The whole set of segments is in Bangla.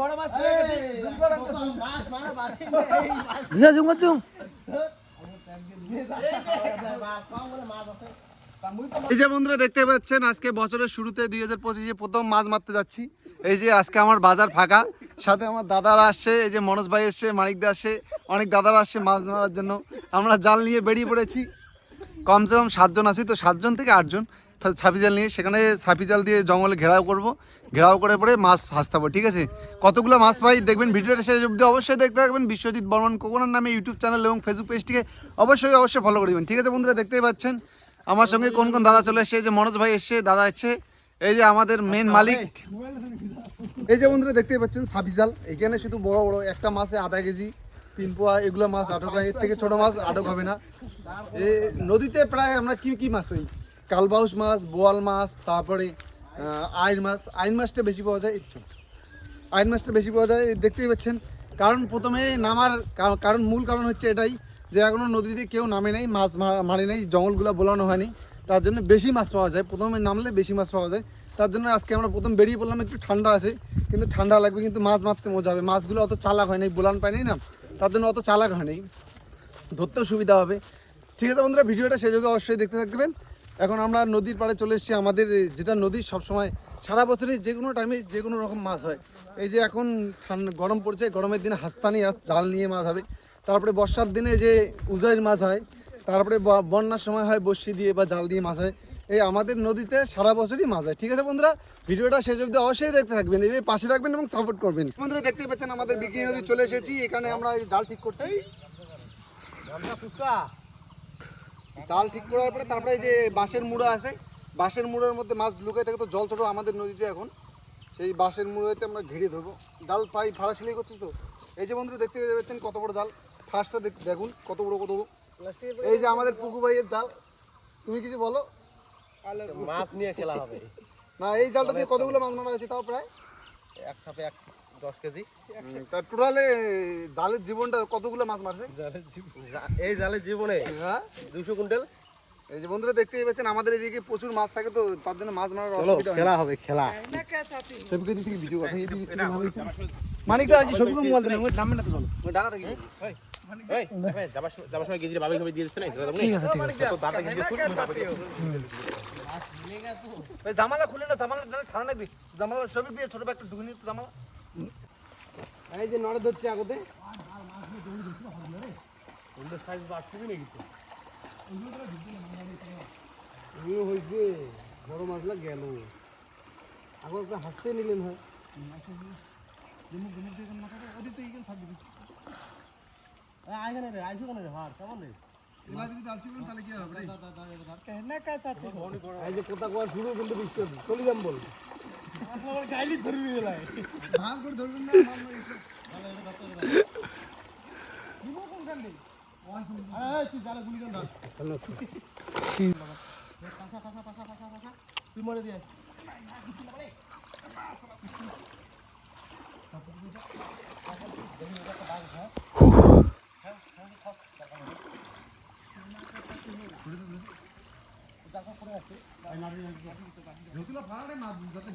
বড় মাছ পেয়ে জুম জুম এই যে বন্ধুরা দেখতে পাচ্ছেন আজকে বছরের শুরুতে দুই হাজার পঁচিশে প্রথম মাছ মারতে যাচ্ছি। এই যে আজকে আমার বাজার ফাঁকা। সাথে আমার দাদারা আসছে এই যে মনোজ ভাই এসছে মানিকদা আসছে অনেক দাদারা আসছে মাছ মারার জন্য। আমরা জাল নিয়ে বেরিয়ে পড়েছি। কমসে কম সাতজন আছি তো সাতজন থেকে আটজন। ছাপি জাল নিয়ে সেখানে ছাপি জাল দিয়ে জঙ্গলে ঘেরাও করব। ঘেরাও করে পরে মাছ হাসতাবো ঠিক আছে? কতগুলো মাছ পাই দেখবেন ভিডিওটা শেষ অবধি অবশ্যই দেখতে থাকবেন। বিশ্বজিৎ বর্মন কোকোনার নামে ইউটিউব চ্যানেল এবং ফেসবুক পেজটিকে অবশ্যই অবশ্যই ফলো করে দেবেন। ঠিক আছে বন্ধুরা দেখতেই পাচ্ছেন? আমার সঙ্গে কোন কোন দাদা চলে এসছে? যে মনোজ ভাই এসছে দাদা এসছে। এই যে আমাদের মেন মালিক। এই যে বন্ধুরা দেখতেই পাচ্ছেন সাবি জাল। এখানে শুধু বড় বড় একটা মাছে আধা কেজি। তিন পোয়া এগুলো মাছ আটক হয়। এর থেকে ছোট মাছ আটক হবে না। এ নদীতে প্রায় আমরা কি কি মাছ হই কালবাউস মাছ, বোয়াল মাছ, তারপরে আইন মাছ। আইন মাছটা বেশি পাওয়া যায়, ইচ্ছে। আইন মাছটা বেশি পাওয়া যায়, দেখতেই পাচ্ছেন। কারণ প্রথমে নামার কার- কারণ মূল কারণ হচ্ছে এটাই যে এখনও নদীতে কেউ নামে নাই, মাছ মারে নাই, জঙ্গলগুলো বোলানো হয়নি। তার জন্য বেশি মাছ পাওয়া যায়। প্রথমে নামলে বেশি মাছ পাওয়া যায়। তার জন্য আজকে আমরা প্রথম বেরিয়ে পড়লাম, একটু ঠান্ডা আছে। কিন্তু ঠান্ডা লাগবে, কিন্তু মাছ মারতে মজা হবে। মাছগুলো অত চালাক হয় নাই, বোলান পায় নাই না। তার জন্য অত চালাক হয় নাই। ধরতেও সুবিধা হবে। ঠিক আছে বন্ধুরা, ভিডিওটা সেই যোগে অবশ্যই দেখতে থাকবেন। এখন আমরা নদীর পাড়ে চলে এসেছি। আমাদের যেটা নদী সবসময় সারা বছরে যে কোনো টাইমে যে কোনো রকম মাছ হয়। এই যে এখন গরম পড়ছে, গরমের দিনে হাস্তানি জাল নিয়ে মাছ হবে। তারপরে বর্ষার দিনে যে উজয়ের মাছ হয়, তারপরে বন্যার সময় হয় বসি দিয়ে বা জাল দিয়ে মাছ হয়। এই আমাদের নদীতে সারা বছরই মাছ হয়। ঠিক আছে বন্ধুরা? ভিডিওটা শেষ অবধি অবশ্যই দেখতে থাকবেন। এই পাশে থাকবেন এবং সাপোর্ট করবেন। বন্ধুরা, দেখতেই পাচ্ছেন আমাদের বিক্রি নদী চলে এসেছি। এখানে আমরা জাল ঠিক করছি। জাল ঠিক করার পরে তারপরে এই যে বাঁশের মুড়ো আছে বাঁশের মুড়োর মধ্যে মাছ লুকাই থাকে তো জল ছোটো আমাদের নদীতে এখন। সেই বাঁশের মুড়োতে আমরা ঘিরে ধরবো। জাল প্রায় ভাড়া সিলাই করছিস তো। এই যে বন্ধুরা দেখতে পাচ্ছেন কত বড় জাল। ফার্স্টটা দেখ দেখুন কত বড় কত বড়। এই যে আমাদের পুকু ভাইয়ের জাল। তুমি কিছু বলো? মাছ নিয়ে খেলা হবে। না এই জালটা দিয়ে কতগুলো মাছ মারা হয়েছে তাও প্রায়? এক সাপে এক দশ কেজি। তার টোটালে জালের জীবনটা কতগুলো মাছ মারছে? জা- এই জালের জীবনে হ্যাঁ? দুশো কুইন্টাল। এই যে বন্ধুরা দেখতেই পাচ্ছেন আমাদের এদিকে প্রচুর মাছ থাকে তো তার জন্য মাছ মারার অসুবিধা হয় খেলা হবে খেলা। সবকে দিতে কি ভিডিও কথা এই মানিকটা আজ সবগুলো মোবাইল দিলাম ওই নামবে না তো চলো। ওই ডাকা থাকি যাবার সময় যাবার সময় গেজিরে বাবাই দিয়ে দিচ্ছে না? ঠিক আছে ঠিক আছে। তো দাঁড়া গেজিরে ওই জামালা খুলে না জামালা ঠান্ডা লাগবে জামালা সবই দিয়ে ছোট একটা ঢুকে নিতে জামালা। এই যে নড়ে ধরছে আগতে। এই হয়েছে বড় মাছলা গেল আগর একটা হাসতে নিলেন হয় আইখানে রে আইসু কেন রে হার কেমন রে এই যে কোথা কোয়া শুরু কিন্তু চলে যাম বল। গাইলি ধরবি এলাই তুই মরে দিয়ে বাবু ভাই আরও লাগছে দেখতো করে টান টান টান অনেক ক্লান্ত আছি আরে আয় এক পাশে রাখছি রে বিশুটা টানতে ধর বা যার ফলে তোমার ধরো না এইখান ছাড়ি তো এইখান ছাড়ি ওখান দড়ি পাঁচ পায়ে থাক আয়, যাও সঙ্গে পাঁচ। যাও দুটো ঘুমাই যাও দুটো তুই যা কর, তুই এবার ধারে চল। মই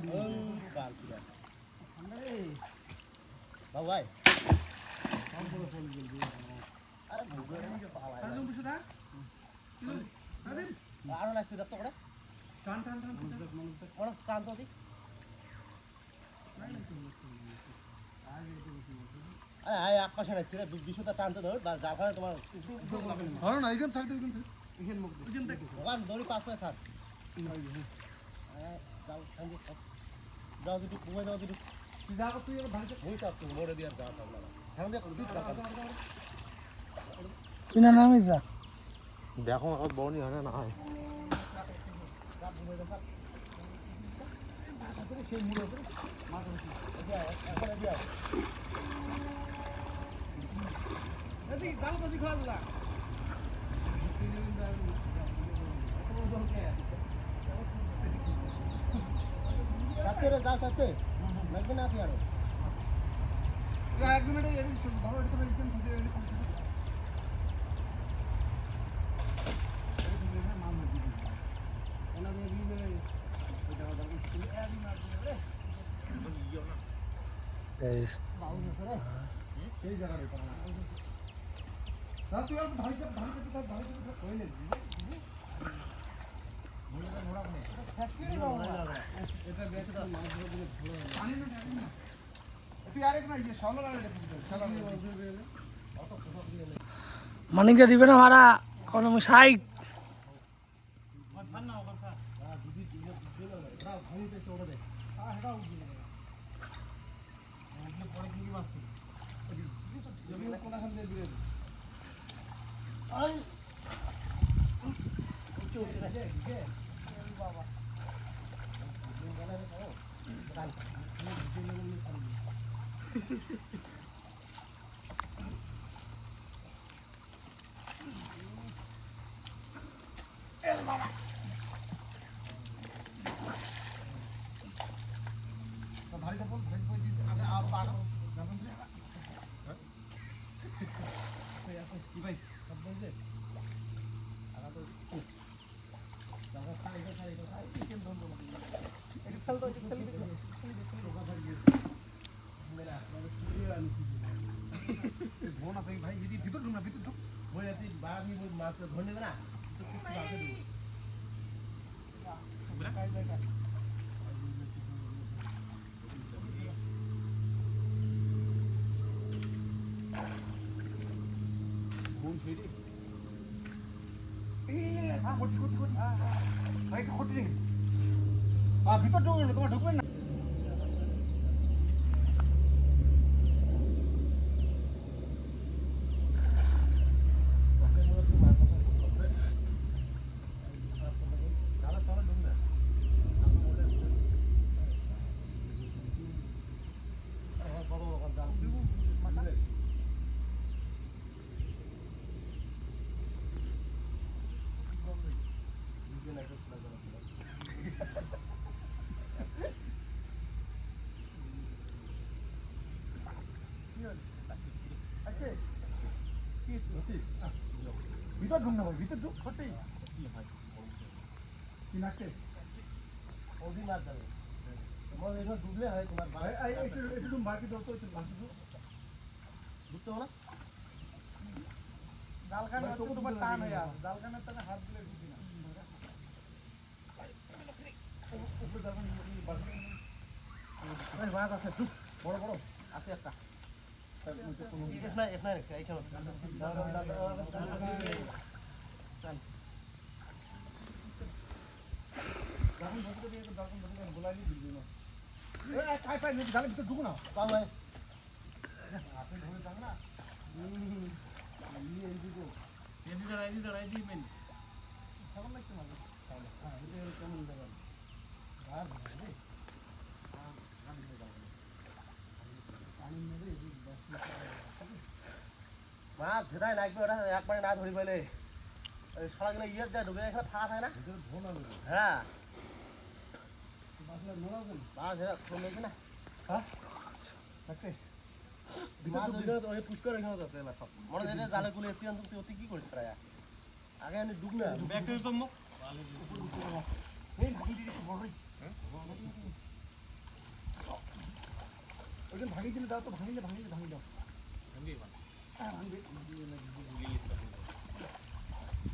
চাপ তুমি মোড়ে দিয়ে যাওয়া থাকবে না এখন দেখো তুই টাকা তুই না নামিস যা দেখো আমার বনি হয় না হয় যাচ্ছে রে না আপনি এক মিনিটে এদিকে চল, ধরো, তো এইখান খুঁজে। না তুই আর ভারীতে ভারীতে তো ভারীতে তো কই নে এটা বেশি তো মাছগুলো দিলে ভালো হয়। পানি না না তুই আরেক না ইয়ে শালা লাগে মানিকে দিবে না ভাড়া? কোনো সাইড কোনখান দিয়ে দিবে ভারীতে বল ভারীতে বল দিতে আগে আর বাগা যখন তুই কি ভাই সব বলছে আগা তো জায়গা খাই খাই খাই খাই চিকেন দম দম এটা ফেল দাও ফেল দিতে ঢোকা ধরে গিয়ে মেলা মানে কি আনি ফোন আছে ভাই যদি ভিতর ঢুক না ভিতর ঢুক ওই এতে বাড়া ওই মাছ ধরে নেবে না হ্যাঁ কোটি কোটি কোটি ভাই কোটি রেখে আর ভিতর ঢুকবেন না তোমার ঢুকবেন না ভিতর ঢুক না ভাই ভিতর ঢুক খটে কি নাচছে ওদিন মাছ যাবে তোমার এখানে ডুবলে হয় তোমার একটু একটু বাকি দাও তো একটু বাকি দাও হবে না জালখানে ভাই, তোমার টান হয়ে। আছে জালখানের টানে হাত দিলে ঢুকি না উপরে দেখুন ওই মাছ আছে ডুব বড় বড় আছে একটা এখানে এখানে রেখে এইখানে দেখুন বসে দিয়ে একটু দেখুন বসে দিয়ে গোলাই মাছ ধরাই লাগবে ওরা একবারে না ধরি পাইলে ওই সারা গেলে ইয়ের যা ঢুকে এখানে ফাঁকা থাকে না? হ্যাঁ। মাছ ধরা কমেছে না? দেখছে মাছ ধরে ওই পুষ্কর এখানে যাচ্ছে না সব। মনে হয় এটা জালে গুলো এতি অন্তত অতি কি করিস প্রায় আগে আমি ডুব না এই ভাগি দিলে একটু বড় ওইখানে ভাগি দিলে দাও তো ভাঙিলে ভাঙিলে ভাঙি দাও হ্যাঁ ভাঙবে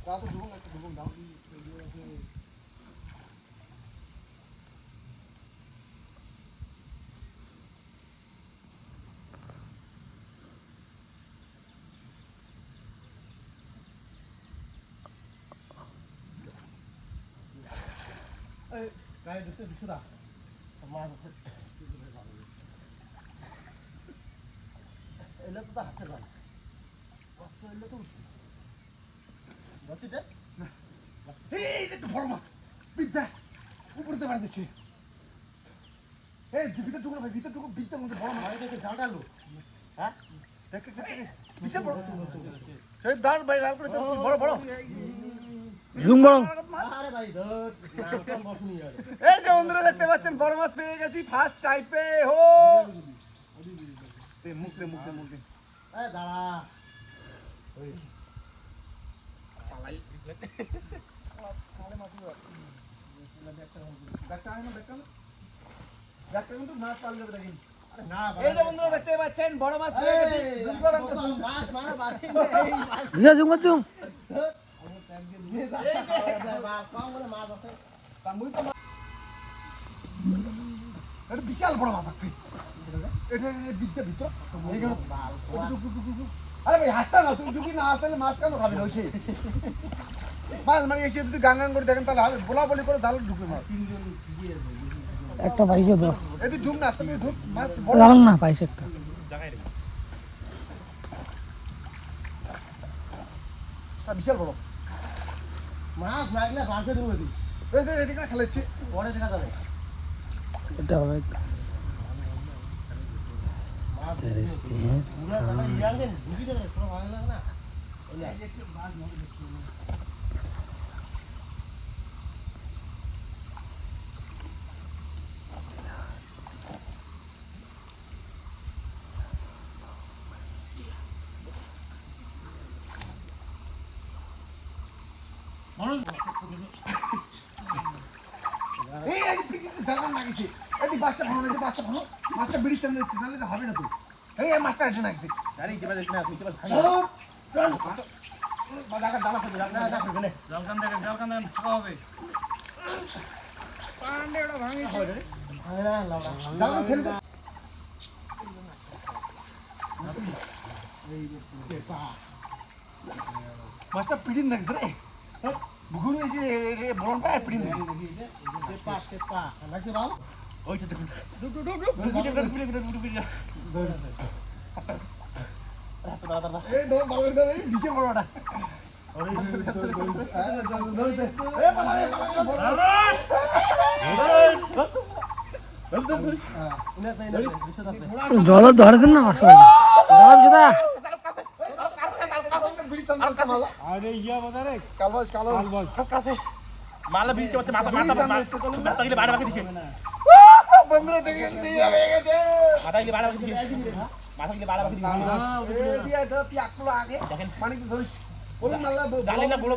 দাও তো ঢুকুন একটা ঢুকুন দাও এই গায়ে ঢুকতে বিশুরা মাছ এলে তো কষ্ট এলে তো গতিটা এই একটু বড় মাছ। বিদ্যা উপরে তো দিচ্ছি। এই ভিতর ভাই ভিতর বিদ্যা মধ্যে বড় মাছ। দেখে হ্যাঁ? দেখ দেখ দেখ বিশাল বড় সেই দাঁড় ভাই ভালো করে বড় বড়। ঝুম বড় আরে ভাই ধর। নাম বসনি আর। এই যে বন্ধুরা দেখতে পাচ্ছেন বড় মাছ পেয়ে গেছি ফার্স্ট টাইপে হো! দে মুখ দে মুখ দে মুখ দে এই দাঁড়া ওই ব্যাগটা আয় না ব্যাগটা ব্যাগটা কিন্তু মাছ পাল যাবে দেখেন না এই যে বন্ধুরা দেখতে পাচ্ছেন বড় মাছ পেয়ে গেছি এই, জুম করে আনতে কত মাছ মারা বাকি এই মাছ বুঝা জুম করছুম কম করে মাছ আছে মুই বিশাল বড় মাছ আছে এটা বিদ্যা ভিতর। আরে ভাই হাসতা না তুই ঢুকি না আসলে মাছ কেন খাবি ওই সেই। মাছ মানে এসে যদি গাং গাং করে দেখেন তাহলে হবে। বলা বলি করে জাল ঢুকবে মাছ। একটা পাইছে তো এদি ঢুক না ঢুক। মাছ বড়। না পাইছে একটা। বিশাল বড়। মাছ মারলে বাঁধে দেবো তুই এই যে এদিকে খেলেছি পরে দেখা যাবে। এটা হবে। মাছ তেরিস্তি পুরো কথা ইয়াঙ্গেন ঢুকি যাবে পুরো ভালো লাগে না এই নে। এই এই পিটিতে জাগান লাগিছে এদি বাসটা ভালো না বাসটা ভালো মাছটা বিড়ি চান দিচ্ছে তাহলে তো হবে না তো এই এই মাছটা এটা লাগিছে জানি কি বাজে কিনা তুই কি বাজে ও, চল বাজার দাম আছে দাম না দাম গেলে জলকান দেখেন জলকান দেখেন ফাঁকা হবে পান্ডে ওটা ভাঙি ভাঙে না লাউড়া জাগান ফেলে মাছটা রে বুগুনি এসে বলন পায় পিটিন টেপা টেপা লাগছে বাল ওইটা দেখুন জল না মালা আরে ইয়া বাজারে কালবাস কালবাস মালা বিচে হচ্ছে মাথা মাথা মাথা গিলে বাড়া বাকি দিছে বন্ধুরা দেখে দিয়ে হয়ে গেছে। মাথা গিলে বাড়া বাকি মাথা গিলে বাড়া বাকি দিয়া দাও তুই আকলো আগে মানে কি ধরিস। বলুন মাল্লা জানি না গুলো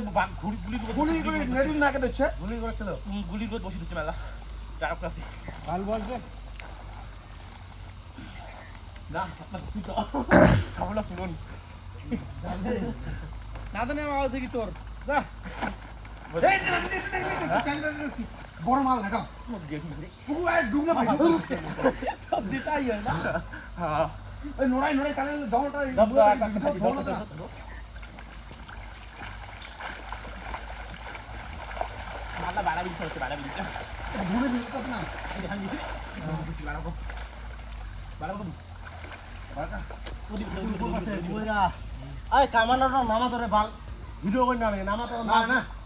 করে বসে দিচ্ছে মেলা কাছে ভালো বলছে শুনুন। না তো নেওয়া দেখি তোর। যা। এই নে, নে, নে, নে, নে, নে, ট্যাংরা নিয়েছি। বড় মাল এটা পুরো এক ডুবলে ভাই যেটাই হয় না হ্যাঁ এই নোড়াই নোড়াই তাহলে জলটা দবদবা, ধরলো না মাথা বাড়া বিচ্ছে হচ্ছে বাড়া বিচ্ছে ঘুরে দিতে না এই দেখান দিছি বাড়া কো বাড়া কো বাড়া বুইরা আই কামানোর নামা ধরে ভালো ভিডিও কই না নামা তো না না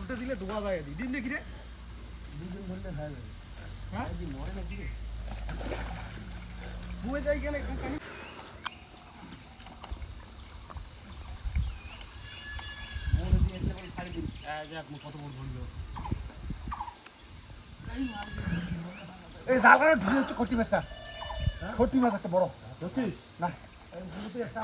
উল্টে দিলে ধোয়া যায় দিন দেখি রে দুদিন ধরলে হয়ে যাবে হ্যাঁ মরে নাকি রে বুয়ে যাই কেন এই জালখানে ঢুকে হচ্ছে খটি মাছটা। খটি মাছ একটা বড়। না। একটা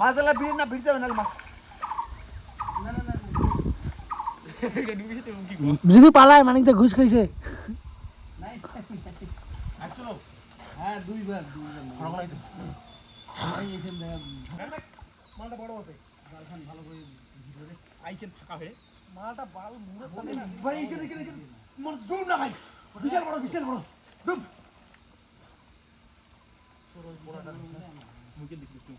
মাছ আছে এলা ভিড় না ভিড় যাবে নাহলে মাছ। যদি পালায় মানিক ঘুষ খাইছে। হ্যাঁ দুইবার দুইবার। মালটা বড় আছে আইকেন ফাঁকা হয়ে মালটা বাল মুড়ে পড়ে না ভাই এখানে এখানে এখানে ডুব না ভাই বিশাল বড় বিশাল বড় ডুব মুখে দেখি তুই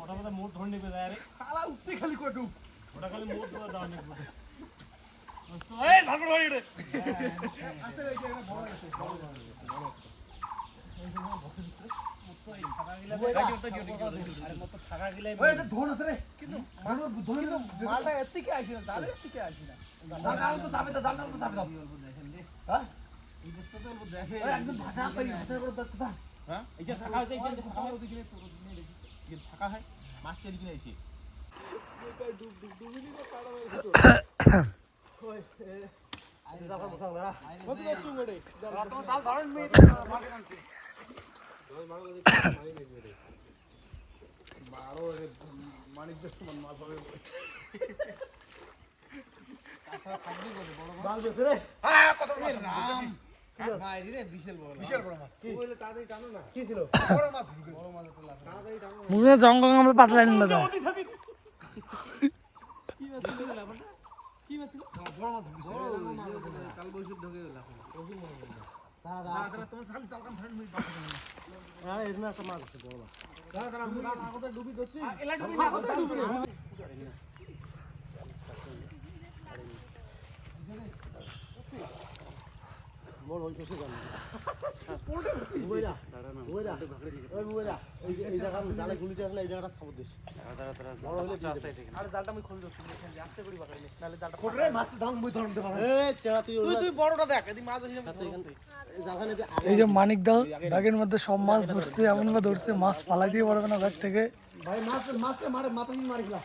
ওটা মোট ধরে নেবে যায় রে। তালা উঠতে খালি ডুব ওটা খালি মোট ধরে দেওয়া নেবে দাও হ্যাঁ? হ্যাঁ? হয় মাছটা এদিকে এসে। জঙ্গল আমরা পাতলা নিল বড় মাছ বড় মাছ দাঁড়া, মুই- আ, এলা ডুবি ওই বুঝে বুঝে ওই বুঝে এই যে- এই জায়গা জালে গুলিতে আসলে এই জায়গাটা খাবার দিস। বড় হলে আরে জালটা আমি খুলে দিচ্ছি আস্তে করে বাকাইলে নালে জালটা ফোকরে মাছটা দাম মুই ধরতে পারো। এই চেরা তুই তুই তুই বড়টা দেখ এদিকে মাছ হিসেবে এই যে আগে- এই যে মানিক দাও ব্যাগের মধ্যে সব মাছ ধরছে এমন ভাবে ধরছে মাছ পালাই দিয়ে পারবে না ব্যাগ থেকে। ভাই মাছ মাছটা মারে মাথা হিন মারি গেলা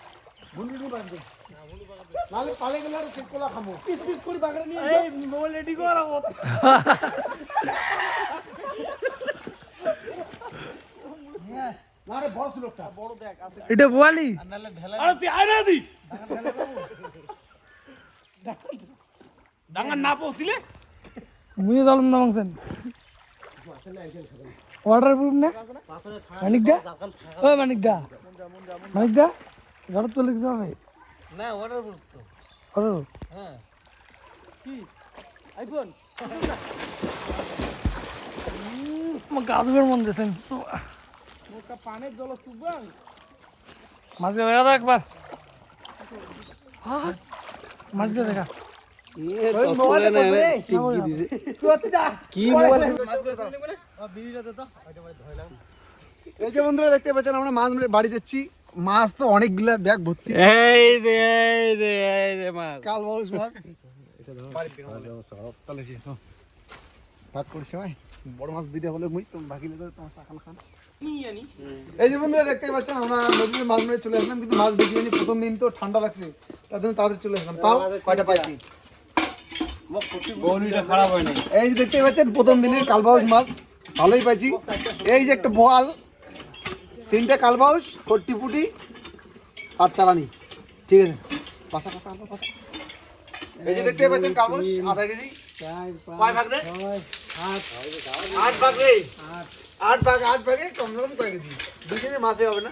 নালে পালে গেলে আর চেক কোলা খামো। পিস পিস করে বাকরে নিয়ে এই মোবাইল রেডি কর না রে বড় ছিল একটা বড় দেখ এটা বোয়ালি? নালে ঢেলা আরে তুই আয় না দি। ডাঙ্গা না পৌঁছিলে? মুয়ে জলন দামাংছেন ওয়াটার প্রুফ না? মানিক দা ও মানিক দা মানিক দা ঘর তো লিখতে হবে। না তো। হ্যাঁ। কি? আইফোন আমার গাছবের মন দিয়েছেন পানের জল সুবাং মাঝে দেখা একবার। মাঝে দেখা। মোবাইল মাছ করে তুলে বলে বিড়িটা দে তো। এই যে বন্ধুরা দেখতে পাচ্ছেন আমরা মাছ মেরে বাড়ি যাচ্ছি। মাছ তো অনেকগুলা ব্যাগ ভর্তি। এই দে এই দে এই দে মাছ। কাল বাউস মাছ। তাহলে ভাগ করছি ভাই বড় মাছ দুইটা হলে মুই তুমি বাকি তোমার চা খান। এই যে বন্ধুরা দেখতে পাচ্ছেন আমরা নদীতে মাছ মেরে চলে আসলাম কিন্তু মাছ হয়নি প্রথম দিন তো ঠান্ডা লাগছে তার জন্য তাড়াতাড়ি চলে আসলাম। তাও কয়টা পাইছি? হয় এই যে দেখতে পাচ্ছেন প্রথম দিনের কালবাউস মাছ ভালোই পাইছি। এই যে একটা বোয়াল তিনটা কালবাউস ফোরটি ফুটি আর চালানি। ঠিক আছে? পাশা পাশা আলবা পাশা। এই যে দেখতে পাচ্ছেন কালবাউস আধা কেজি। কয় ভাগ রে? আট ভাগ রে? আট। ভাগ আট ভাগে কমসে কম কয় কেজি। দুই কেজি মাছে হবে না।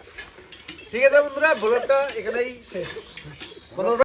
ঠিক আছে বন্ধুরা ভোলটা এখানেই শেষ?